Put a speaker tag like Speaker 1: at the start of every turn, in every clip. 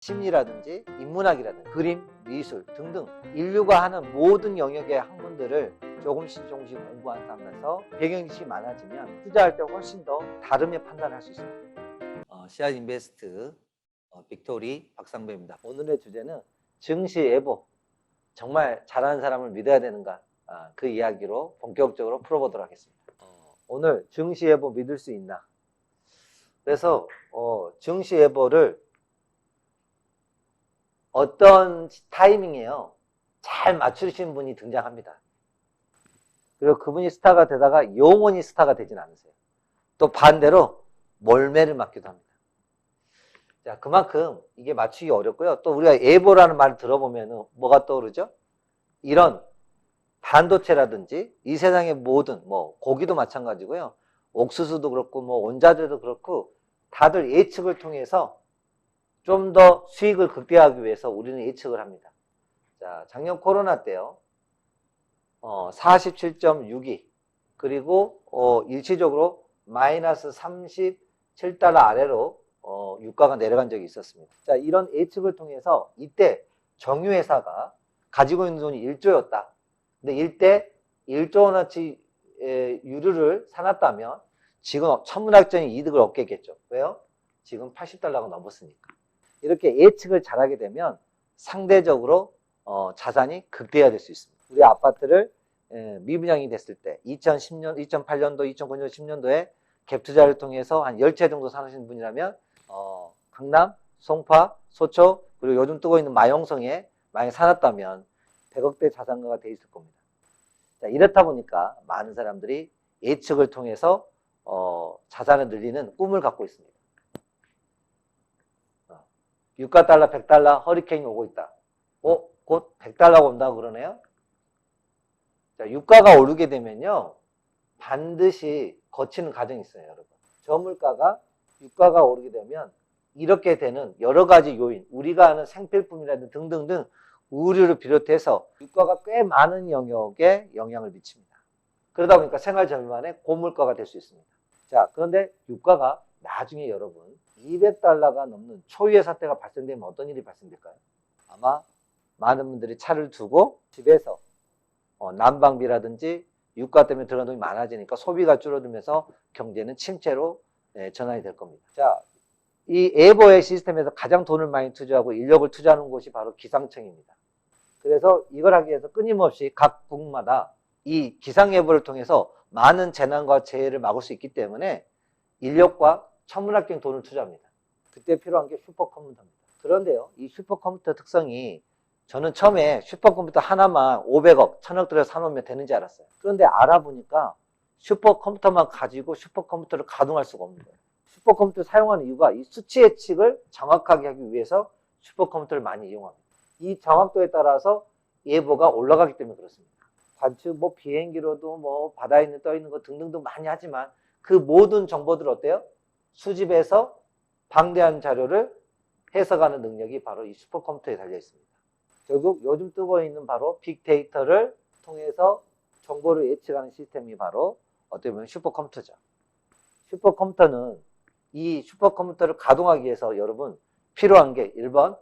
Speaker 1: 심리라든지 인문학이라든지 그림, 미술 등등 인류가 하는 모든 영역의 학문들을 조금씩 조금씩 공부하면서 배경지식이 많아지면 투자할 때 훨씬 더 다름의 판단을 할 수 있습니다. 어, 씨앗 인베스트 어, 빅토리 박상배입니다. 오늘의 주제는 증시 예보 정말 잘하는 사람을 믿어야 되는가 아, 그 이야기로 본격적으로 풀어보도록 하겠습니다. 어, 오늘 증시 예보 믿을 수 있나? 그래서 어, 증시 예보를 어떤 타이밍에요 잘 맞추신 분이 등장합니다. 그리고 그분이 스타가 되다가 영원히 스타가 되진 않으세요. 또 반대로 몰매를 맞기도 합니다. 자, 그만큼 이게 맞추기 어렵고요. 또 우리가 예보라는 말을 들어보면 뭐가 떠오르죠? 이런 반도체라든지 이 세상의 모든 뭐 고기도 마찬가지고요. 옥수수도 그렇고 뭐 원자재도 그렇고 다들 예측을 통해서 좀 더 수익을 극대화하기 위해서 우리는 예측을 합니다. 자, 작년 코로나 때요. 어, 47.62 그리고 어, 일시적으로 마이너스 37달러 아래로 어, 유가가 내려간 적이 있었습니다. 자, 이런 예측을 통해서 이때 정유회사가 가지고 있는 돈이 1조였다. 근데 이때 1조 원어치 유류를 사놨다면 지금 천문학적인 이득을 얻겠겠죠. 왜요? 지금 80달러가 넘었으니까. 이렇게 예측을 잘하게 되면 상대적으로 어, 자산이 극대화될 수 있습니다. 우리 아파트를 에, 미분양이 됐을 때 2010년, 2008년도, 2009년, 10년도에 갭 투자를 통해서 한 10채 정도 사신 분이라면 어, 강남, 송파, 소초 그리고 요즘 뜨고 있는 마용성에 만약에 살았다면 100억대 자산가가 돼 있을 겁니다. 자, 이렇다 보니까 많은 사람들이 예측을 통해서 어, 자산을 늘리는 꿈을 갖고 있습니다. 어, 유가 달러, 100달러 허리케인이 오고 있다. 어, 곧 100달러가 온다고 그러네요. 자, 유가가 오르게 되면요. 반드시 거치는 과정이 있어요, 여러분. 저물가가 유가가 오르게 되면 이렇게 되는 여러 가지 요인, 우리가 아는 생필품이라든지 등등등 우류를 비롯해서 유가가 꽤 많은 영역에 영향을 미칩니다. 그러다 보니까 생활 절만의 고물가가 될 수 있습니다. 자, 그런데 유가가 나중에 여러분 200달러가 넘는 초유의 사태가 발생되면 어떤 일이 발생될까요? 아마 많은 분들이 차를 두고 집에서 어, 난방비라든지 유가 때문에 들어간 돈이 많아지니까 소비가 줄어들면서 경제는 침체로 예, 전환이 될 겁니다. 자, 이 에버의 시스템에서 가장 돈을 많이 투자하고 인력을 투자하는 곳이 바로 기상청입니다. 그래서 이걸 하기 위해서 끊임없이 각 국마다 이 기상예보를 통해서 많은 재난과 재해를 막을 수 있기 때문에 인력과 천문학적인 돈을 투자합니다. 그때 필요한 게 슈퍼컴퓨터입니다. 그런데요, 이 슈퍼컴퓨터 특성이 저는 처음에 슈퍼컴퓨터 하나만 500억, 1000억 들여 사놓으면 되는지 알았어요. 그런데 알아보니까 슈퍼컴퓨터만 가지고 슈퍼컴퓨터를 가동할 수가 없는 거예요. 슈퍼컴퓨터 사용하는 이유가 이 수치 예측을 정확하게 하기 위해서 슈퍼컴퓨터를 많이 이용합니다. 이 정확도에 따라서 예보가 올라가기 때문에 그렇습니다. 관측, 뭐 비행기로도 뭐 바다에 있는 떠 있는 거 등등도 많이 하지만 그 모든 정보들 어때요? 수집해서 방대한 자료를 해석하는 능력이 바로 이 슈퍼컴퓨터에 달려 있습니다. 결국 요즘 뜨고 있는 바로 빅데이터를 통해서 정보를 예측하는 시스템이 바로 어떻게 보면 슈퍼컴퓨터죠. 슈퍼컴퓨터는 이 슈퍼컴퓨터를 가동하기 위해서 여러분 필요한 게 1번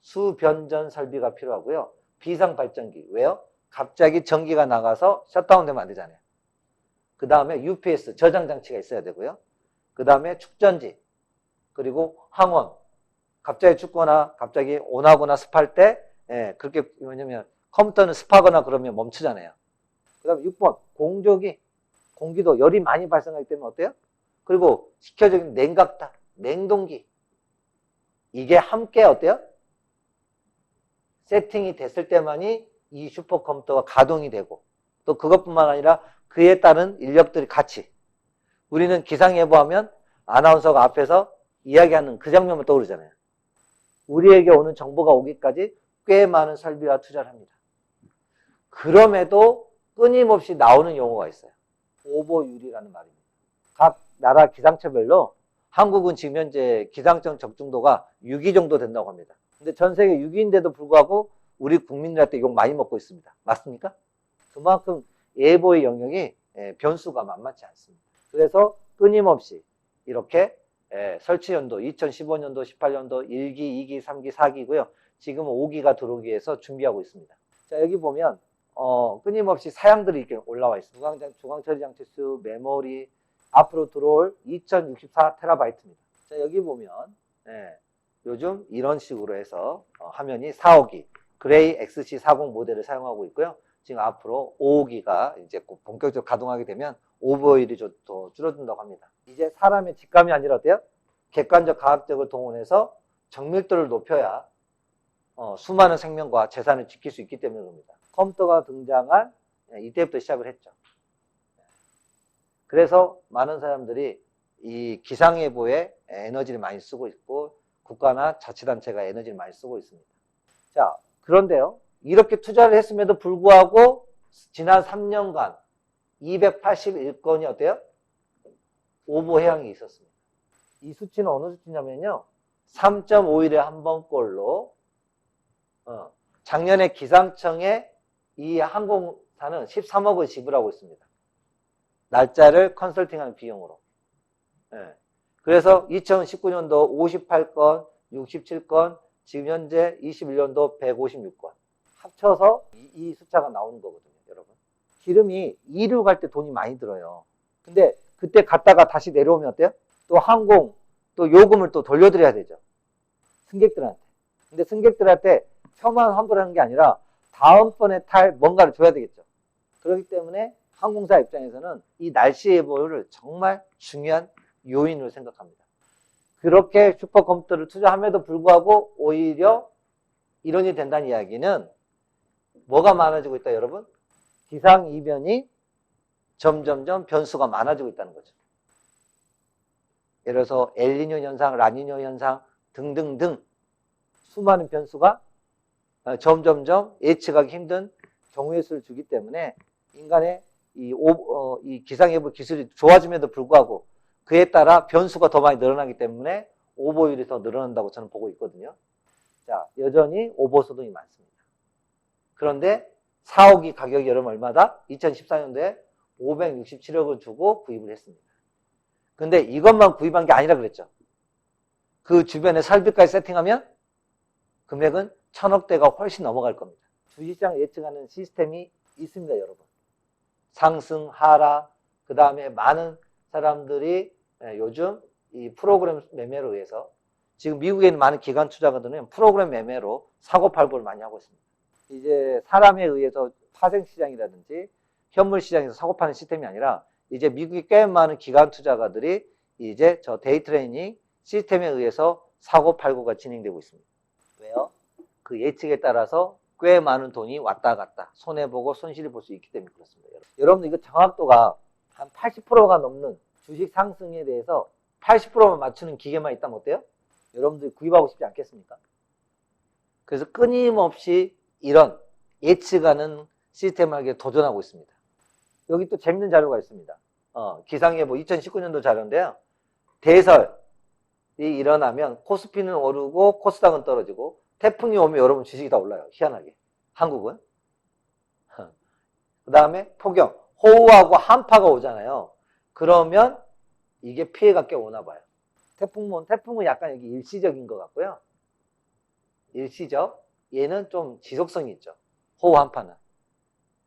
Speaker 1: 수변전 설비가 필요하고요. 비상 발전기. 왜요? 갑자기 전기가 나가서 셧다운 되면 안 되잖아요. 그 다음에 UPS 저장 장치가 있어야 되고요. 그 다음에 축전지 그리고 항원 갑자기 춥거나 갑자기 온하거나 습할 때 예, 그렇게 왜냐면 컴퓨터는 습하거나 그러면 멈추잖아요. 그 다음에 6번 공조기 공기도 열이 많이 발생하기 때문에 어때요? 그리고 식혀적인 냉각탑 냉동기 이게 함께 어때요? 세팅이 됐을 때만이 이 슈퍼컴퓨터가 가동이 되고 또 그것뿐만 아니라 그에 따른 인력들이 같이 우리는 기상예보하면 아나운서가 앞에서 이야기하는 그 장면만 떠오르잖아요. 우리에게 오는 정보가 오기까지 꽤 많은 설비와 투자를 합니다. 그럼에도 끊임없이 나오는 용어가 있어요. 오버율이라는 말입니다. 각 나라 기상처별로 한국은 지금 현재 기상청 적중도가 6위 정도 된다고 합니다. 근데 전 세계 6위인데도 불구하고 우리 국민들한테 욕 많이 먹고 있습니다. 맞습니까? 그만큼 예보의 영역이 변수가 만만치 않습니다. 그래서 끊임없이 이렇게 예, 설치 연도 2015년도, 18년도 1기, 2기, 3기, 4기고요. 지금은 5기가 들어오기 위해서 준비하고 있습니다. 자, 여기 보면 어, 끊임없이 사양들이 이렇게 올라와 있습니다. 중앙장, 중앙처리 장 치 수, 메모리, 앞으로 들어올 2064 테라바이트입니다. 자, 여기 보면, 예, 요즘 이런 식으로 해서 어, 화면이 4호기, 그레이 XC40 모델을 사용하고 있고요. 지금 앞으로 5호기가 이제 곧 본격적으로 가동하게 되면 오버힐이 좀더 줄어든다고 합니다. 이제 사람의 직감이 아니라 어때요? 객관적 과학적을 동원해서 정밀도를 높여야 어, 수많은 생명과 재산을 지킬 수 있기 때문에 그럽니다. 컴퓨터가 등장한 예, 이때부터 시작을 했죠. 그래서 많은 사람들이 이 기상예보에 에너지를 많이 쓰고 있고 국가나 자치단체가 에너지를 많이 쓰고 있습니다. 자, 그런데요. 이렇게 투자를 했음에도 불구하고 지난 3년간 281건이 어때요? 오보 해양이 있었습니다. 이 수치는 어느 수치냐면요. 3.5일에 한 번꼴로 어, 작년에 기상청에 이 항공사는 13억을 지불하고 있습니다. 날짜를 컨설팅하는 비용으로. 예. 그래서 2019년도 58건, 67건, 지금 현재 21년도 156건. 합쳐서 이, 이 숫자가 나오는 거거든요, 여러분. 기름이 이륙 할때 돈이 많이 들어요. 근데 그때 갔다가 다시 내려오면 어때요? 또 항공, 또 요금을 또 돌려드려야 되죠. 승객들한테. 근데 승객들한테 표만 환불하는 게 아니라 다음번에 탈 뭔가를 줘야 되겠죠. 그렇기 때문에 항공사 입장에서는 이 날씨 예보를 정말 중요한 요인으로 생각합니다. 그렇게 슈퍼컴퓨터를 투자함에도 불구하고 오히려 이론이 된다는 이야기는 뭐가 많아지고 있다, 여러분? 기상 이변이 점점점 변수가 많아지고 있다는 거죠. 예를 들어서 엘니뇨 현상, 라니뇨 현상 등등등 수많은 변수가 어, 점점점 예측하기 힘든 경우의 수를 주기 때문에 인간의 이, 오, 어, 이 기상예보 기술이 좋아짐에도 불구하고 그에 따라 변수가 더 많이 늘어나기 때문에 오보율이 더 늘어난다고 저는 보고 있거든요. 자, 여전히 오보소득이 많습니다. 그런데 4호기 가격이 여러분 얼마다? 2014년도에 567억을 주고 구입을 했습니다. 근데 이것만 구입한 게 아니라 그랬죠. 그 주변에 설비까지 세팅하면 금액은 천억대가 훨씬 넘어갈 겁니다. 주식시장 예측하는 시스템이 있습니다, 여러분. 상승, 하락, 그 다음에 많은 사람들이 예, 요즘 이 프로그램 매매로 의해서 지금 미국에 있는 많은 기관 투자가들은 프로그램 매매로 사고 팔고를 많이 하고 있습니다. 이제 사람에 의해서 파생시장이라든지 현물시장에서 사고 파는 시스템이 아니라 이제 미국에 꽤 많은 기관 투자가들이 이제 저 데이 트레이닝 시스템에 의해서 사고 팔고가 진행되고 있습니다. 왜요? 그 예측에 따라서 꽤 많은 돈이 왔다 갔다 손해보고 손실을 볼 수 있기 때문에 그렇습니다. 여러분 이거 정확도가 한 80%가 넘는 주식 상승에 대해서 80%만 맞추는 기계만 있다면 어때요? 여러분들이 구입하고 싶지 않겠습니까? 그래서 끊임없이 이런 예측하는 시스템에게 도전하고 있습니다. 여기 또 재밌는 자료가 있습니다. 어, 기상예보 2019년도 자료인데요. 대설이 일어나면 코스피는 오르고 코스닥은 떨어지고 태풍이 오면 여러분 주식이 다 올라요. 희한하게. 한국은. 그 다음에 폭염, 호우하고 한파가 오잖아요. 그러면 이게 피해가 꽤 오나 봐요. 태풍은, 태풍은 약간 여기 일시적인 것 같고요. 일시적. 얘는 좀 지속성이 있죠. 호우 한파는.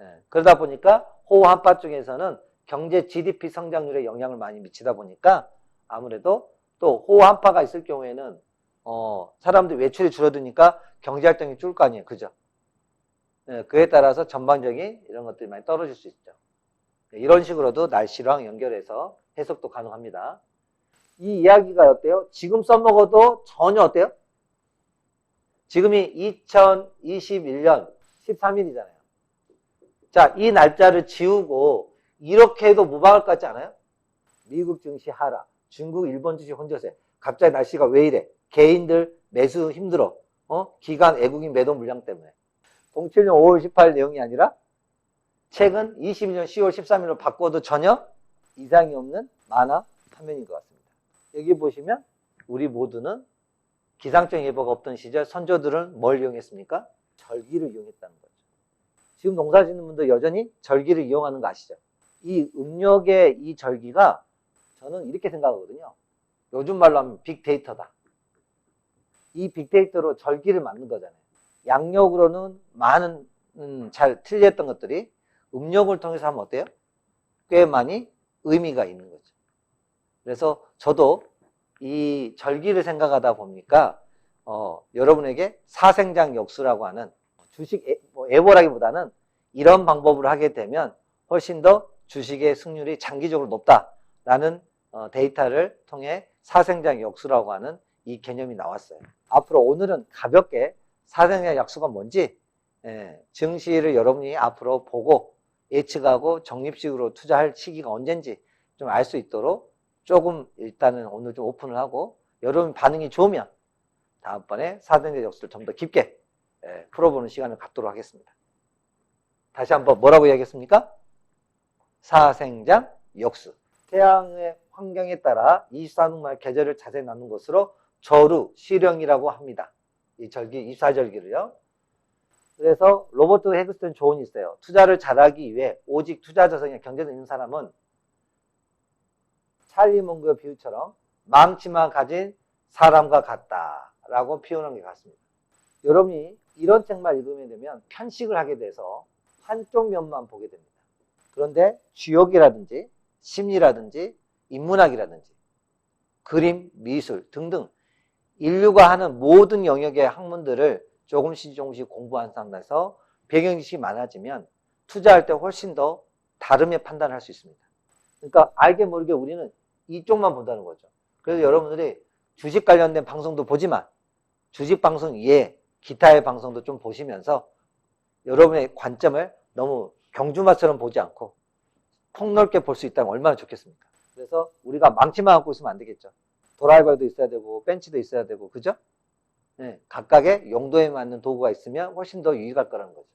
Speaker 1: 예, 그러다 보니까 호우 한파 쪽에서는 경제 GDP 성장률에 영향을 많이 미치다 보니까 아무래도 또 호우 한파가 있을 경우에는 어, 사람들 외출이 줄어드니까 경제 활동이 줄 거 아니에요. 그죠? 예, 그에 따라서 전반적인 이런 것들이 많이 떨어질 수 있죠. 예, 이런 식으로도 날씨랑 연결해서 해석도 가능합니다. 이 이야기가 어때요? 지금 써먹어도 전혀 어때요? 지금이 2021년 13일이잖아요. 자, 이 날짜를 지우고 이렇게 해도 무방할 것 같지 않아요? 미국 증시 하락, 중국, 일본 주식 혼조세. 갑자기 날씨가 왜 이래? 개인들 매수 힘들어. 어? 기관 애국인 매도 물량 때문에. 07년 5월 18일 내용이 아니라 최근 22년 10월 13일로 바꿔도 전혀 이상이 없는 만화 화면인 것 같습니다. 여기 보시면 우리 모두는 기상청 예보가 없던 시절 선조들은 뭘 이용했습니까? 절기를 이용했다는 거죠. 지금 농사 짓는 분들 여전히 절기를 이용하는 거 아시죠? 이 음력의 이 절기가 저는 이렇게 생각하거든요. 요즘 말로 하면 빅데이터다. 이 빅데이터로 절기를 만든 거잖아요. 양력으로는 많은 음, 잘 틀렸던 것들이 음력을 통해서 하면 어때요? 꽤 많이 의미가 있는 거죠. 그래서 저도 이 절기를 생각하다 보니까 어, 여러분에게 사생장 역수라고 하는 주식 애, 뭐 애보라기보다는 이런 방법으로 하게 되면 훨씬 더 주식의 승률이 장기적으로 높다라는 어, 데이터를 통해 사생장 역수라고 하는 이 개념이 나왔어요. 앞으로 오늘은 가볍게 사생장 약수가 뭔지 예, 증시를 여러분이 앞으로 보고 예측하고 적립식으로 투자할 시기가 언젠지 좀 알 수 있도록 조금 일단은 오늘 좀 오픈을 하고 여러분 반응이 좋으면 다음번에 사생장 역수를 좀 더 깊게 예, 풀어보는 시간을 갖도록 하겠습니다. 다시 한번 뭐라고 이야기했습니까? 사생장 역수. 태양의 환경에 따라 24눈말 계절을 자세히 나눈 것으로 저루, 시령이라고 합니다. 이 절기, 24절기를요. 그래서 로버트 헤그스턴 조언이 있어요. 투자를 잘하기 위해 오직 투자 자성이나 경제도 있는 사람은 몽그의 비유처럼 망치만 가진 사람과 같다라고 표현한 게 같습니다. 여러분이 이런 책만 읽으면 되면 편식을 하게 돼서 한쪽 면만 보게 됩니다. 그런데 주역이라든지 심리라든지 인문학이라든지 그림, 미술 등등 인류가 하는 모든 영역의 학문들을 조금씩 조금씩 공부한 상태에서 배경 지식이 많아지면 투자할 때 훨씬 더 다름의 판단을 할 수 있습니다. 그러니까 알게 모르게 우리는 이쪽만 본다는 거죠. 그래서 여러분들이 주식 관련된 방송도 보지만 주식 방송 이외에 기타의 방송도 좀 보시면서 여러분의 관점을 너무 경주마처럼 보지 않고 폭넓게 볼 수 있다면 얼마나 좋겠습니까? 그래서 우리가 망치만 갖고 있으면 안 되겠죠. 드라이버도 있어야 되고 벤치도 있어야 되고 그죠? 네, 각각의 용도에 맞는 도구가 있으면 훨씬 더 유익할 거라는 거죠.